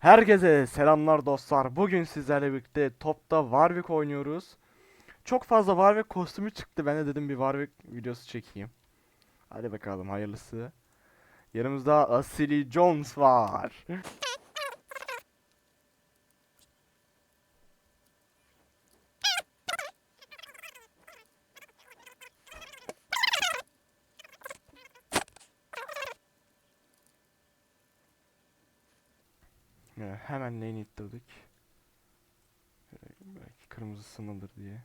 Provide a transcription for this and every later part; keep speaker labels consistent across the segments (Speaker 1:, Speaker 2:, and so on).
Speaker 1: Herkese selamlar dostlar. Bugün sizlerle birlikte topta Warwick oynuyoruz. Çok fazla Warwick kostümü çıktı. Ben de dedim bir Warwick videosu çekeyim. Hadi bakalım hayırlısı. Yanımızda Asili Jones var. Ya, hemen lane ittirdik. Ee, Belki kırmızı sınırdır diye.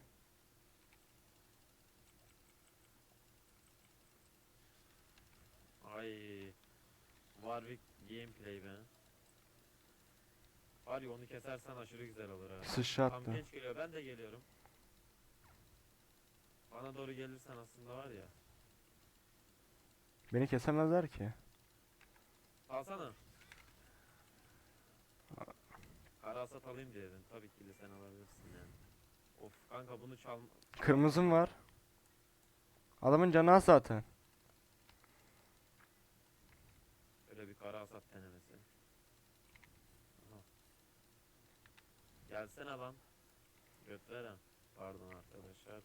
Speaker 2: Ay Warwick gameplay be. Var ya onu kesersen aşırı güzel olur ha. Tam
Speaker 1: Sıçrattı.
Speaker 2: genç geliyor ben de geliyorum. Bana doğru gelirsen aslında var ya.
Speaker 1: Beni kesemezler ki.
Speaker 2: Alsana. Karasat alayım diye dedim. Tabii ki de sen alabilirsin yani. Of kanka bunu çal...
Speaker 1: Kırmızım var. Adamın canı az zaten.
Speaker 2: Öyle bir karasat denemesi. Aha. Gelsene lan. Göt veren. Pardon arkadaşlar.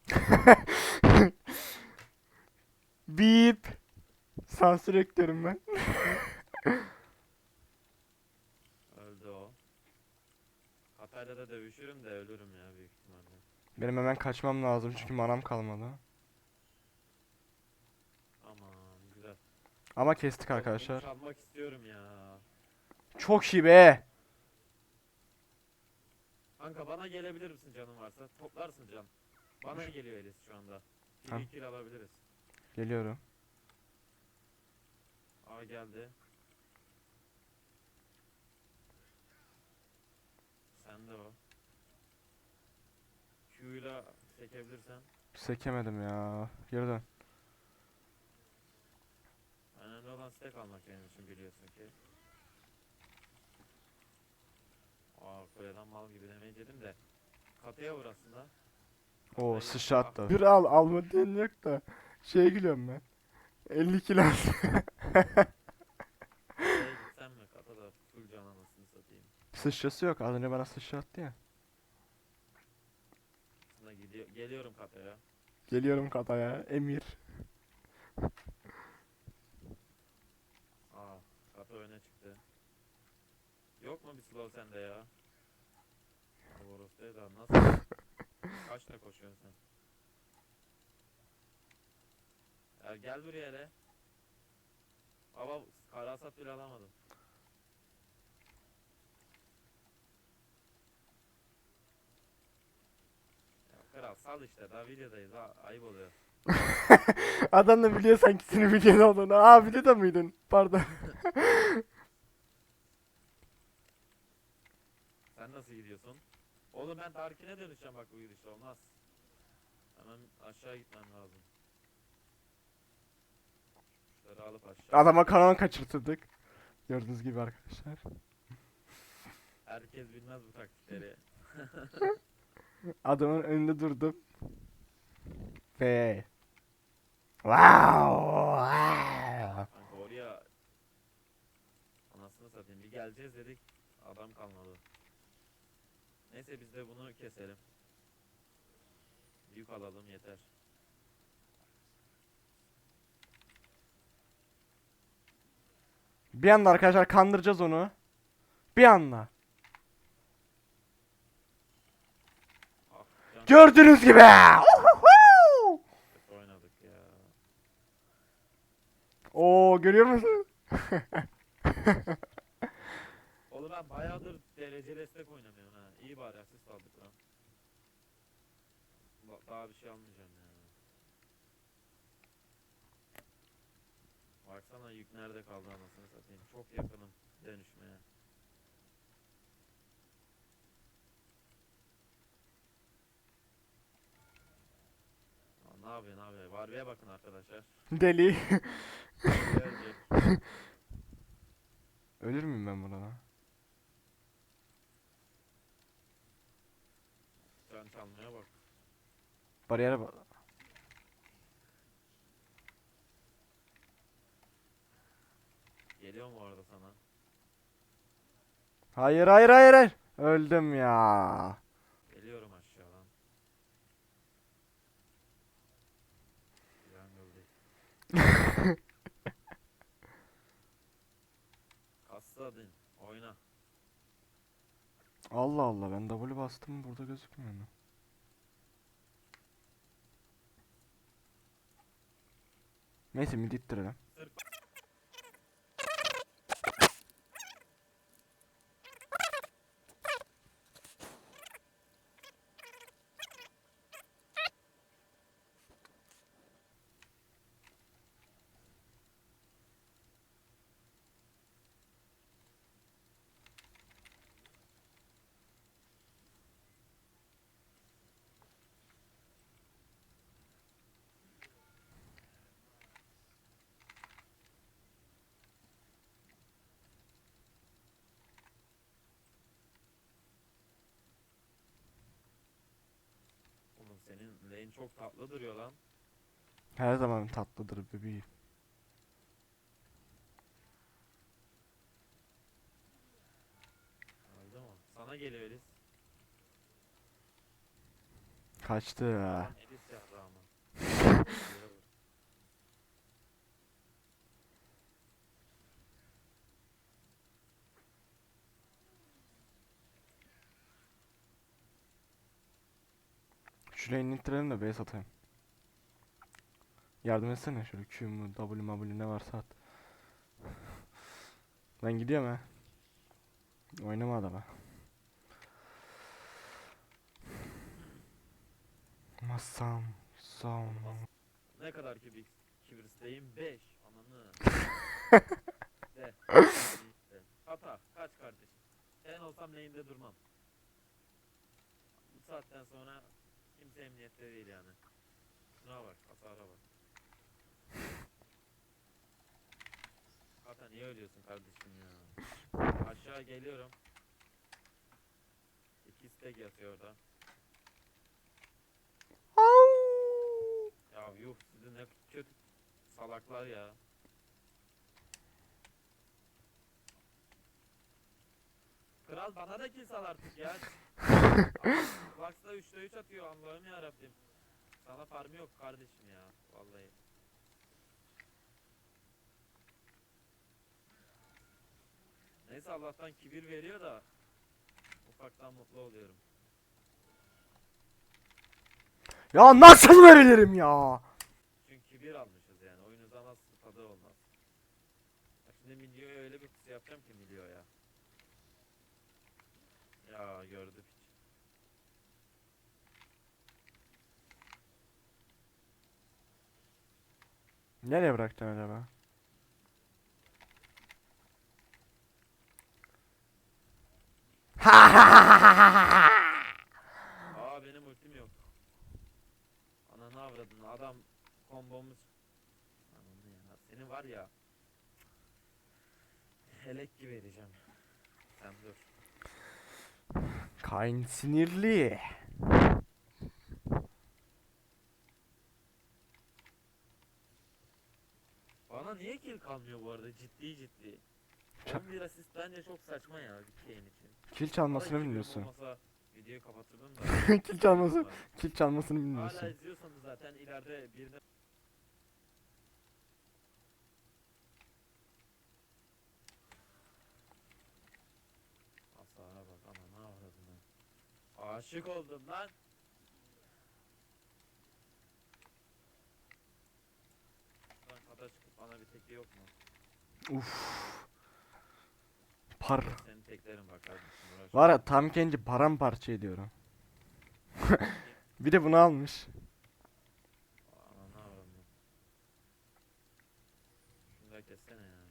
Speaker 1: Bip. Sansür ekliyorum ben.
Speaker 2: Öldü o. Da dövüşürüm de ölürüm ya büyük ihtimalle.
Speaker 1: Benim hemen kaçmam lazım çünkü manam kalmadı.
Speaker 2: Aman güzel.
Speaker 1: Ama kestik arkadaşlar.
Speaker 2: Çalmak istiyorum ya.
Speaker 1: Çok iyi be.
Speaker 2: Kanka bana gelebilir misin canın varsa? Toplarsın can. Bana geliyor Elis şu anda. Bir kill alabiliriz.
Speaker 1: Geliyorum.
Speaker 2: Aa geldi. Sende o. Q'yla sekebilirsen.
Speaker 1: Sekemedim ya. Geri dön.
Speaker 2: Önemli olan stack almak benim için biliyorsun ki. Aa kuleden mal gibi demeyi dedim de. Katıya vur aslında.
Speaker 1: Oo
Speaker 2: Hayır.
Speaker 1: sıçrattı. Bir al alma diyen yok da. Şeye gülüyorum ben. 50 kilo.
Speaker 2: Şeye gitsem mi? Kata da full can anasını satayım.
Speaker 1: Sıçrası yok. Az önce bana sıçrattı ya.
Speaker 2: Aslında gidiyor, geliyorum kataya.
Speaker 1: Geliyorum kataya. Emir.
Speaker 2: Aa kata öne çıktı. Yok mu bir slow sende ya? Boros da nasıl? Kaçta koşuyorsun sen? Ya gel buraya hele. Baba karasat bile alamadım. Ya kral sal işte daha videodayız ha ayıp oluyor.
Speaker 1: Adam da biliyor sanki senin videoda olduğunu. Aa videoda mıydın? Pardon.
Speaker 2: Sen nasıl gidiyorsun? Oğlum ben Tarkin'e dönüşeceğim bak bu gidişle olmaz. Hemen aşağı gitmem lazım. Şunları alıp aşağı.
Speaker 1: Adama kanal kaçırtırdık. Gördüğünüz gibi arkadaşlar.
Speaker 2: Herkes bilmez bu taktikleri.
Speaker 1: Adamın önünde durdum. Ve Wow!
Speaker 2: Kanka oraya anasını satayım bir geleceğiz dedik adam kalmadı. Neyse biz de bunu keselim. Yük alalım yeter.
Speaker 1: Bir anda arkadaşlar kandıracağız onu. Bir anda.
Speaker 2: Ah can
Speaker 1: Gördüğünüz gibi.
Speaker 2: Oynadık ya.
Speaker 1: Oo görüyor musun?
Speaker 2: Oğlum ben bayağıdır derece destek oynamıyorum ha. İyi bari asist aldık lan. Ba- Daha bir şey almayacağım ya. Baksana yük nerede kaldı anasını satayım. Çok yakınım dönüşmeye. Ne yapıyor ne yapıyor? Varbiye bakın arkadaşlar.
Speaker 1: Deli. Ölür müyüm ben burada?
Speaker 2: Can çalmaya bak.
Speaker 1: Bariyere bak.
Speaker 2: Geliyor mu orada sana?
Speaker 1: Hayır hayır hayır hayır. Öldüm ya.
Speaker 2: Geliyorum aşağıdan. Jungle değil. Kasladın. Oyna.
Speaker 1: Allah Allah ben W bastım burada gözükmüyor. Neyse mid ittirelim
Speaker 2: senin lane çok tatlı duruyor lan.
Speaker 1: Her zaman tatlıdır bebeğim.
Speaker 2: Öldü mü? Sana geliyor Elis.
Speaker 1: Kaçtı ya.
Speaker 2: Elis yaptı ama.
Speaker 1: Şu lane'i ittirelim de base atayım. Yardım etsene şöyle Q mu W mu ne varsa at. Ben gidiyorum ha. Oynama adama. Masam son.
Speaker 2: Ne kadar kibir, kibiristeyim? 5. Ananı. de. Hata. Kaç kardeşim. Ben olsam lane'de durmam. Bu saatten sonra kimse emniyette değil yani. Şuna bak. Hasara bak. Hata niye ölüyorsun kardeşim ya? Aşağı geliyorum. İki stack yatıyor orada. Ya yuh sizi ne kötü salaklar ya. Kral bana da kill sal artık ya. Lux'da 3'te 3 atıyor Allah'ım ya Rabbim. Sana farmı yok kardeşim ya vallahi. Neyse Allah'tan kibir veriyor da ufaktan mutlu oluyorum.
Speaker 1: Ya nasıl veririm ya?
Speaker 2: Çünkü kibir almışız yani. Oyunun nasıl tadı olmaz. Şimdi Milio'ya öyle bir kız yapacağım ki Milio'ya. Ya gördük hiç.
Speaker 1: Nereye bırakacaksın acaba?
Speaker 2: Aa benim ultim yok. Ananı avradın adam kombomuz. Ananı ya. Senin var ya. Helek gibi vereceğim. Sen dur.
Speaker 1: Kain sinirli.
Speaker 2: Bana niye kill kalmıyor bu arada ciddi ciddi.
Speaker 1: Çok-
Speaker 2: 11 asist bence çok saçma ya bir şeyin için.
Speaker 1: Kil çalmasını bilmiyorsun.
Speaker 2: olmasa Videoyu kapatırdım da.
Speaker 1: Kil çalması, kil çalmasını
Speaker 2: Hala
Speaker 1: bilmiyorsun.
Speaker 2: izliyorsanız zaten ileride birine Hasara bak ama ne avradın lan. Aşık oldum lan. Lan kata çıkıp bana bir tekli yok mu?
Speaker 1: Uf. Par.
Speaker 2: Seni teklerim bak kardeşim. uğraşma.
Speaker 1: Var ya tam kendi paramparça ediyorum. Bir de bunu almış.
Speaker 2: Ananı avradını. Şunu da kessene ya.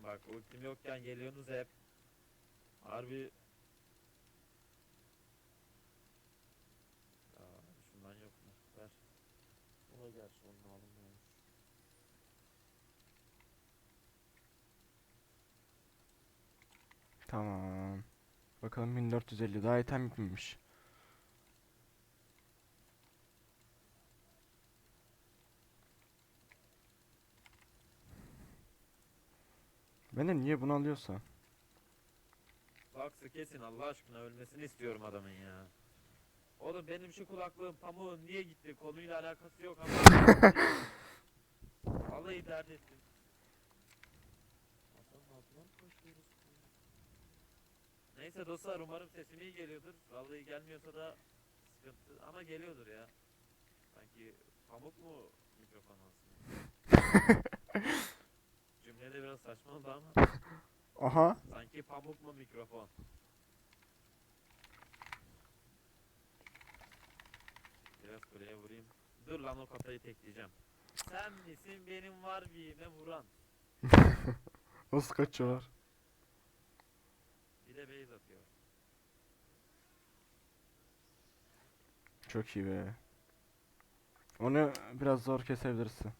Speaker 2: Oğlum bak ultim yokken geliyorsunuz hep. Harbi Ya şundan yok mu? Ver. Ona gerçi onun alınmıyormuş.
Speaker 1: Tamam. Bakalım 1450 daha item bitmemiş. De niye bunu alıyorsa.
Speaker 2: Baksı kesin Allah aşkına ölmesini istiyorum adamın ya. Oğlum benim şu kulaklığım pamuğun niye gitti konuyla alakası yok ama. Vallahi dert ettim. Neyse dostlar umarım sesim iyi geliyordur. Vallahi gelmiyorsa da sıkıntı ama geliyordur ya. Sanki pamuk mu mikrofon aslında? De biraz saçma oldu ama.
Speaker 1: Aha.
Speaker 2: Sanki pamuk mu mikrofon? Biraz kuleye vurayım. Dur lan o kafayı tekleyeceğim. Sen misin benim var birime vuran?
Speaker 1: Nasıl kaçıyorlar?
Speaker 2: Bir de base atıyor.
Speaker 1: Çok iyi be. Onu biraz zor kesebilirsin.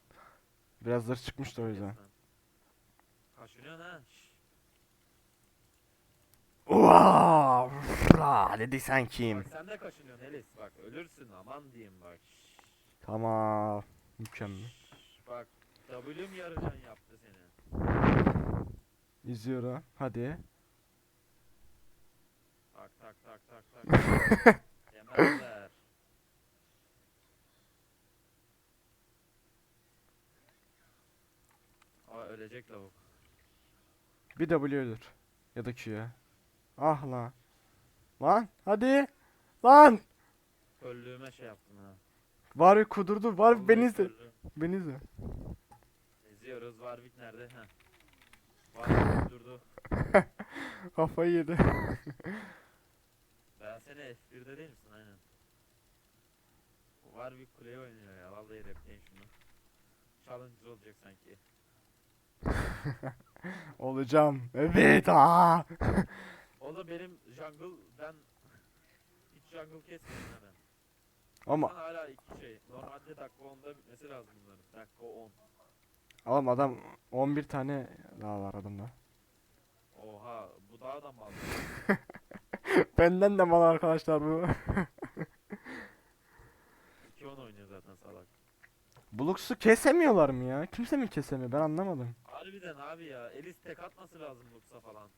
Speaker 1: Biraz zırh çıkmıştı o yüzden.
Speaker 2: Kes lan.
Speaker 1: Uaa! Fra! Dedi sen kim?
Speaker 2: Bak sen de kaşınıyorsun Elis. Bak ölürsün aman diyeyim bak.
Speaker 1: Tamam. Mükemmel.
Speaker 2: Bak W'm yarıcan yaptı seni.
Speaker 1: İzliyorum. Hadi.
Speaker 2: Tak tak tak tak tak. Yemezler. Aa ölecek lavuk.
Speaker 1: Bir W ölür. Ya da Q'ya. Ah lan. Lan hadi. Lan.
Speaker 2: Köllüğüme şey yaptın ha.
Speaker 1: Var bir kudurdu. Var bir beni izle.
Speaker 2: köllü.
Speaker 1: Beni izle.
Speaker 2: İzliyoruz. Warwick nerede? Heh. Warwick durdu.
Speaker 1: Kafayı yedi.
Speaker 2: Ben seni F1'de değil misin? Aynen. Warwick kuleye oynuyor ya. Vallahi repleyin şunu. Challenger olacak sanki.
Speaker 1: Olacağım. Evet. Aa.
Speaker 2: Oğlum benim jungle ben hiç jungle kesmedim ha ben.
Speaker 1: Ama
Speaker 2: Ama hala iki şey. Normalde dakika 10'da bitmesi lazım bunların. Dakika 10.
Speaker 1: oğlum adam 11 tane daha var adamda.
Speaker 2: Oha bu daha da mal.
Speaker 1: Benden de mal arkadaşlar bu.
Speaker 2: 2-10 oynuyor zaten salak.
Speaker 1: Blux'u kesemiyorlar mı ya? Kimse mi kesemiyor? Ben anlamadım.
Speaker 2: Harbiden abi ya. Elis tek atması lazım Lux'a falan.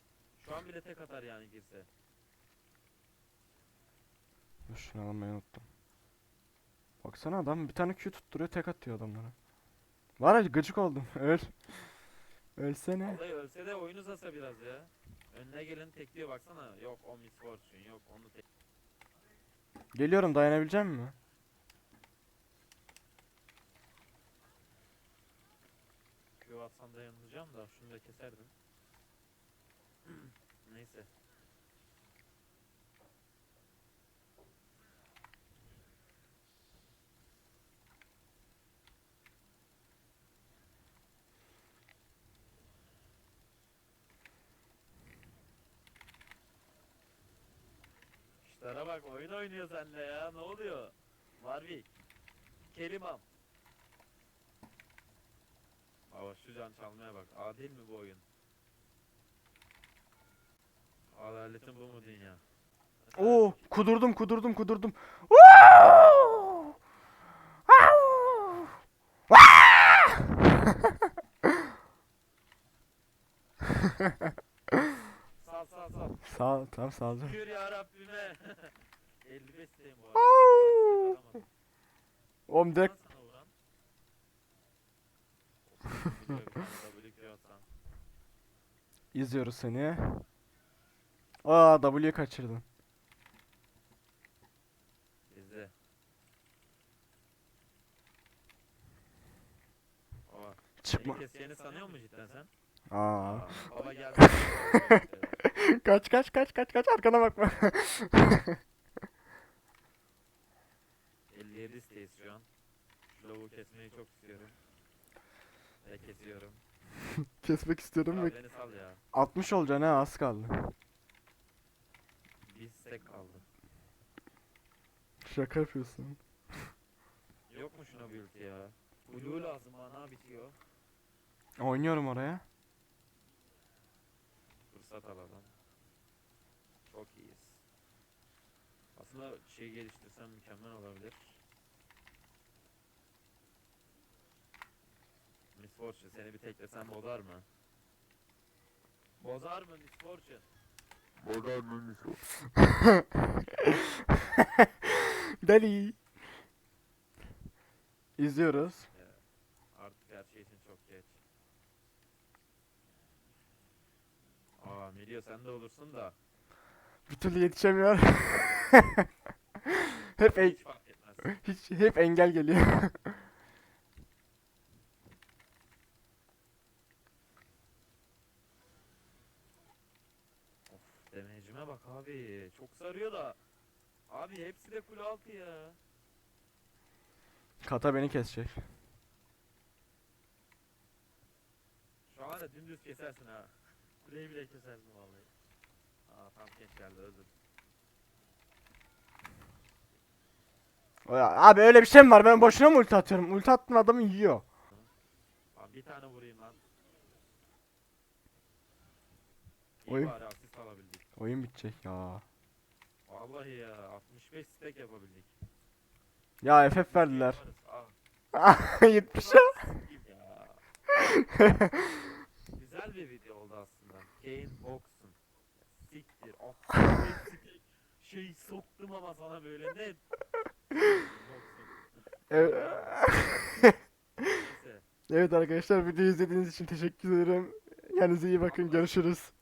Speaker 2: Şu an bile tek atar yani girse.
Speaker 1: Dur şunu almayı unuttum. Baksana adam bir tane Q tutturuyor tek atıyor adamlara. Var ya gıcık oldum. Öl. Ölsene.
Speaker 2: Vallahi ölse de oyun uzasa biraz ya. Önüne gelin tekliyor baksana. Yok o Miss Fortune yok onu tek...
Speaker 1: Geliyorum dayanabilecek mi?
Speaker 2: Q atsam da yanılacağım da şunu da keserdim. Neyse. İşlere bak oyun oynuyor seninle ya ne oluyor? Warwick. Kelimam. Şu can çalmaya bak. Adil mi bu oyun? Adaletin bu mu dünya?
Speaker 1: Oo, kudurdum kudurdum kudurdum. Woo! Au!
Speaker 2: Sal sal sal.
Speaker 1: Sağ ol, tamam sağ ol.
Speaker 2: Şükür ya Rabbime. 55 sayım bu arada.
Speaker 1: Oğlum direkt
Speaker 2: vuran. Of, biliyor bir tane WQ atsan.
Speaker 1: izliyoruz seni. Aa W kaçırdın.
Speaker 2: İzle.
Speaker 1: Çıkma.
Speaker 2: Beni keseceğini sanıyor musun cidden sen?
Speaker 1: Aa.
Speaker 2: Baba geldi.
Speaker 1: kaç kaç kaç kaç kaç arkana bakma.
Speaker 2: 57 isteyiz şu an. Lavuğu kesmeyi çok istiyorum. Kesiyorum.
Speaker 1: Kesmek istiyorum ve
Speaker 2: beni sal ya.
Speaker 1: 60 olacaksın ha az kaldı.
Speaker 2: Bir stek kaldı.
Speaker 1: Şaka yapıyorsun.
Speaker 2: Yok mu şuna ulti ya? Blue lazım ana bitiyor.
Speaker 1: Oynuyorum oraya.
Speaker 2: Fırsat alalım. Çok iyiyiz. Aslında şey geliştirsem mükemmel olabilir. Miss Fortune seni bir teklesem bozar mı? Bozar mı misfortune?
Speaker 1: Deli. İzliyoruz.
Speaker 2: Artık her şey için çok geç. Aa Milio sen de olursun da
Speaker 1: Bir türlü yetişemiyor. hep en-
Speaker 2: hiç
Speaker 1: hep engel geliyor.
Speaker 2: Of demecime bak abi. Çok sarıyor da. Abi hepsi de kule altı ya.
Speaker 1: Kata beni kesecek.
Speaker 2: Şu an da dümdüz kesersin ha. Kuleyi bile kesersin vallahi. Aa tam genç geldi özür.
Speaker 1: O ya, abi öyle bir şey mi var? Ben boşuna mı ulti atıyorum? Ulti attım adamı yiyor.
Speaker 2: Abi bir tane vurayım lan. İyi
Speaker 1: Oyun-
Speaker 2: bari alabildik.
Speaker 1: Oyun bitecek ya.
Speaker 2: Vallahi ya 65 stack yapabildik.
Speaker 1: Ya FF verdiler.
Speaker 2: Yaparız. Aa,
Speaker 1: 70
Speaker 2: ya. Güzel bir video oldu aslında. Kane Box'un. Siktir. Şey soktum ama sana böyle ne?
Speaker 1: Evet. Evet arkadaşlar videoyu izlediğiniz için teşekkür ederim. Kendinize iyi bakın. Görüşürüz.